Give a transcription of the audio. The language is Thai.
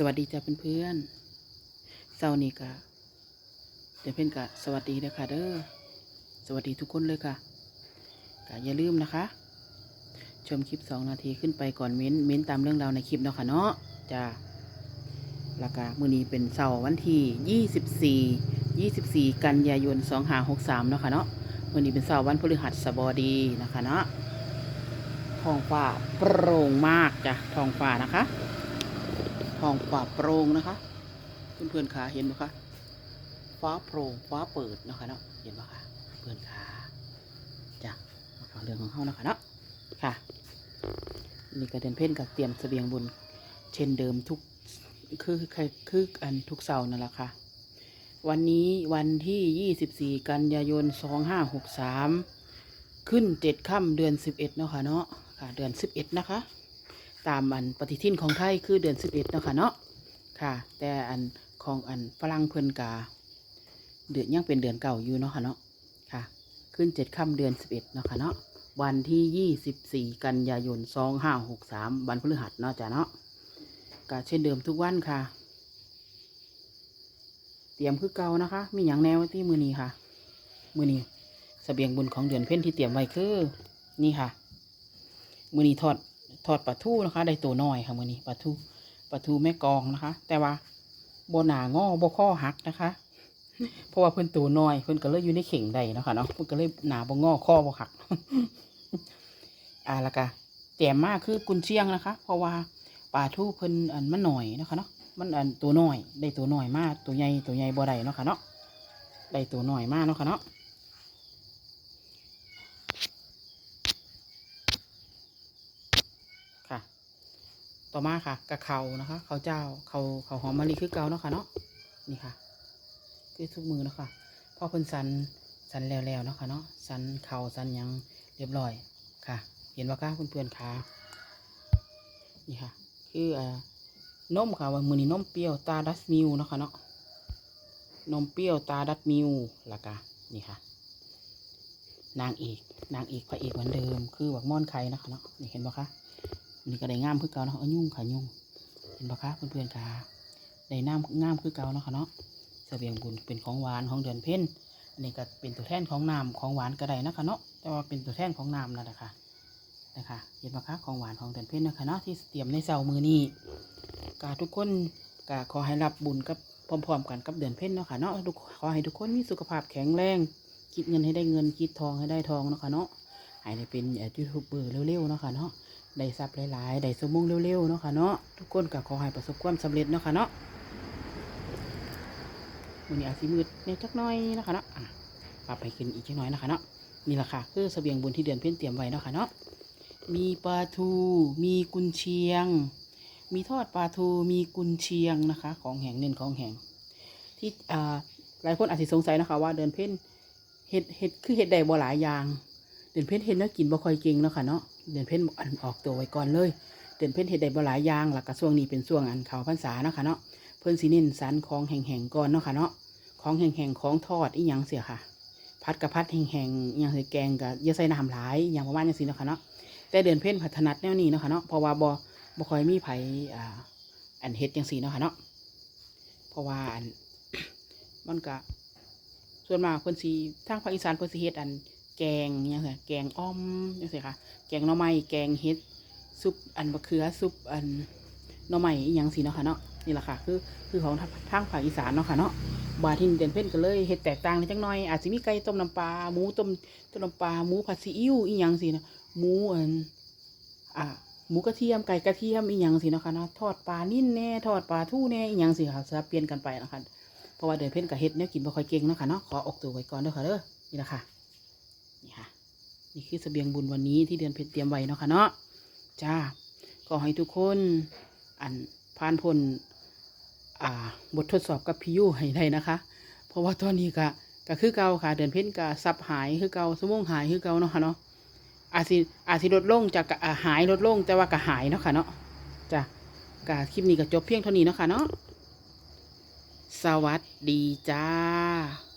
สวัสดีจ้าเพื่อนๆเช้านี้ก็เดี๋ยวเพื่อนก็สวัสดีเลยค่ะเด้อ สวัสดีทุกคนเลยค่ะก็อย่าลืมนะคะ ชมคลิป2นาทีขึ้นไปก่อนเม้นเม้นตามเรื่องราวในคลิปเนาะค่ะเนาะจ้าแล้วก็มื้อนี้เป็นเสาร์วันที่ 24 24 กันยายน2563เนาะค่ะเนาะมื้อนี้เป็นเสาร์วันพฤหัสบดีนะคะเนาะท้องฟ้าโปร่งมากจ้ะท้องฟ้านะคะ ท้องฟ้าโปร่งนะคะ เพื่อนๆขาเห็นไหมคะฟ้าโปร่งฟ้าเปิดนะคะเนาะเห็นไหมคะเพื่อนขาจ้ะมาฟังเรื่องของเขานะคะเนาะค่ะนี่ก็เดินเพ่นกับเตรียมเสบียงบุญเช่นเดิมทุกคือคือคืออันทุกเสาร์นั่นแหละค่ะ วันนี้วันที่ 24 กันยายน 2563 ขึ้นเจ็ดค่ำเดือน 11 เนาะค่ะเนาะค่ะ เดือน 11 นะคะ ตามอันปฏิทินของไทยคือเดือนสิบเอ็ดเนาะค่ะเนาะค่ะ แต่อันของอันฝรั่งเพิ่นกาเดือนยังเป็นเดือนเก่าอยู่เนาะค่ะเนาะค่ะ ขึ้นเจ็ดค่ำเดือนสิบเอ็ดเนาะค่ะเนาะวันที่ยี่สิบสี่กันยายนสองห้าหกสามวันพฤหัสเนาะจ้ะเนาะก็เช่นเดิมทุกวันค่ะ เตรียมคือเก่านะคะ มีอย่างแนวที่มือนี้ค่ะมือนี้เสบียงบุญของเดือนเพ่นที่เตรียมไว้คือ นี่ค่ะ มือนี้ทอด ทอดปลาทูนะคะได้ตัวน้อยค่ะมือนี้ปลาทูปลาทูแม่กองนะคะ แต่ว่าโบหนางอบข้อหักนะคะ เพราะว่าเพิ่นตัวน้อยเพิ่นก็เลยอยู่ในเข่งใดเนาะค่ะเนาะเพิ่นก็เลยหนาบงอข้อบหักอ่าล้วก็แจ่มมากคือกุนเชียงนะคะ เพราะว่าปลาทูเพิ่นอันมันหน่อยนะคะเนาะมันอันตัวน้อย ได้ตัวน้อยมากตัวใหญ่ตัวใหญ่บ่ได้เนาะค่ะเนาะได้ตัวน้อยมากเนาะค่ะเนาะค่ะ ต่อมาค่ะกะเขานะคะเขาวเจ้าเขาเขาหอมมะลิคือเก่าเนาะค่ะเนาะนี่ค่ะ คือทุกมือเนาะค่ะพ่อเพิ่นสันสันแล้วๆเนาะค่ะเนาะสันเข่าสันยังเรียบร้อยค่ะ เห็นว่าค่ะเพื่อนๆค่ะนี่ค่ะ คืออ่านมค่ะว่ามือนี้นมเปรี้ยวตาดัสมิวเนาะค่ะเนาะนมเปรี้ยวตาดัสมิวล้วก็นี่ค่ะ นางเอกนางเอกพระเอกเหมือนเดิม คือบักม่อนไข่นะคะเนาะนี่เห็นปะคะ นี่ก็ได้งามคือเก่าเนาะเอายุ่งค่ะยุ่งเห็นปะคะเพื่อนๆค่ะได้น้ำงามคือเก่าเนาะค่ะเนาะเสบียงบุญเป็นของหวานของเดือนเพ็ญอันนี้ก็เป็นตัวแทนของน้ำของหวานก็ได้นะคะเนาะแต่ว่าเป็นตัวแทนของน้ำนั่นแหละค่ะนะคะเห็นปะคะของหวานของเดือนเพ็ญนะคะเนาะที่เตรียมในเสามือนี้กาทุกคนกาขอให้รับบุญกับพร้อมๆกันกับเดือนเพ็ญเนาะค่ะเนาะขอให้ทุกคนมีสุขภาพแข็งแรงคิดเงินให้ได้เงินคิดทองให้ได้ทองเนาะค่ะเนาะให้ได้เป็นยูทูบเบอร์เร็วๆเนาะค่ะเนาะ ได้ทรัพย์หลายๆได้สมมุงเร็วๆเนาะค่ะเนาะทุกคนก็ขอให้ประสบความสำเร็จเนาะค่ะเนาะวันนี้อาสิมืดเนี่ยจักหน้อยนะคะเนาะปรับไปขึ้นอีกจักหน้อยนะคะเนาะนี่แหละค่ะคือเสบียงบุญที่เดือนเพ็ญเตรียมไว้เนาะค่ะเนาะมีปลาทู มีกุนเชียง มีทอดปลาทูมีกุนเชียงนะคะ ของแห่งเน้นของแห่ง ที่อ่าหลายคนอาจจะสงสัยนะคะ ว่าเดือนเพ็ญเห็ดเห็ดคือเห็ดได้บ่หลายอย่าง เดือนเพ็ญเห็ดเนื้อกินบ่ค่อยเก่งเนาะค่ะเนาะเดือนเพ็ญอันออกตัวไว้ก่อนเลย เดือนเพ็ญเห็ดได้บ่หลายอย่างหลักกระช่วงนี้เป็นช่วงอันเขาพรรษาเนาะค่ะเนาะเพิ่นสิเน้นสันของแห่งๆก่อนเนาะค่ะเนาะของแห่งๆของทอดอีหยังเสียค่ะพัดกับพัดแห่งๆอหยังใส่แกงกับยาใส่น้ำหลายอหย่างประมาณอย่างนี้เนาะค่ะเนาะแต่เดือนเพ็ญพัฒนัดแนวนี้เนาะค่ะเนาะเพราะว่าบ่บ่ค่อยมีไผอ่าอันเฮ็ดจังซี่เนาะค่ะเนาะเพราะว่าอันมันก็ส่วนมากเพิ่นสิทางภาคอีสานเพิ่นสิเฮ็ดอัน แกงอหยังไงแกงอ้อมจังซี่ค่ะแกงหน่อไม้แกงเฮ็ดซุปอันบะเขือซุปอันหน่อไม้อีหยังสิเนาะค่ะเนาะนี่แหละค่ะคือคือของทางทางภาคอีสานเนาะค่ะเนาะบาทินเดือนเพ็ญก็เลยเฮ็ดแตกต่างกันจังหน่อยอาจสิมีไก่ต้มน้ำปลาหมูต้มต้มน้ำปลาหมูผัดซีอิ๊วอีหยังสินะหมูอันอ่าหมูกระเทียมไก่กระเทียมอีหยังสิเนาะค่ะเนาะทอดปลานิ่นแน่ทอดปลาทู่แน่อีหยังสิค่ะสลับเปลี่ยนกันไปนะคะเพราะว่าเดือนเพ็ญก็เฮ็ดเนี่ยกินบ่ค่อยเก่งเนาะค่ะเนาะขอออกตัวไว้ก่อนเด้อค่ะเด้อนี่แหละค่ะ นี่ค่ะ นี่คือเสบียงบุญวันนี้ที่เดือนเพ็ญเตรียมไว้เนาะค่ะเนาะจ้าก็ให้ทุกคนอันผ่านพ้นอ่าบททดสอบกับพี่ยูให้ได้นะคะ เพราะว่าตอนนี้ก็ก็คือเก่าค่ะ เดือนเพ็ญก็ซับหายคือเก่าสมองหายคือเก่าเนาะค่ะเนาะอาจสิอาจสิลดลงจากอ่าหายลดลงแต่ว่าก็หายเนาะค่ะเนาะจ้ะก็คลิปนี้ก็จบเพียงเท่านี้เนาะค่ะเนาะสวัสดีจ้า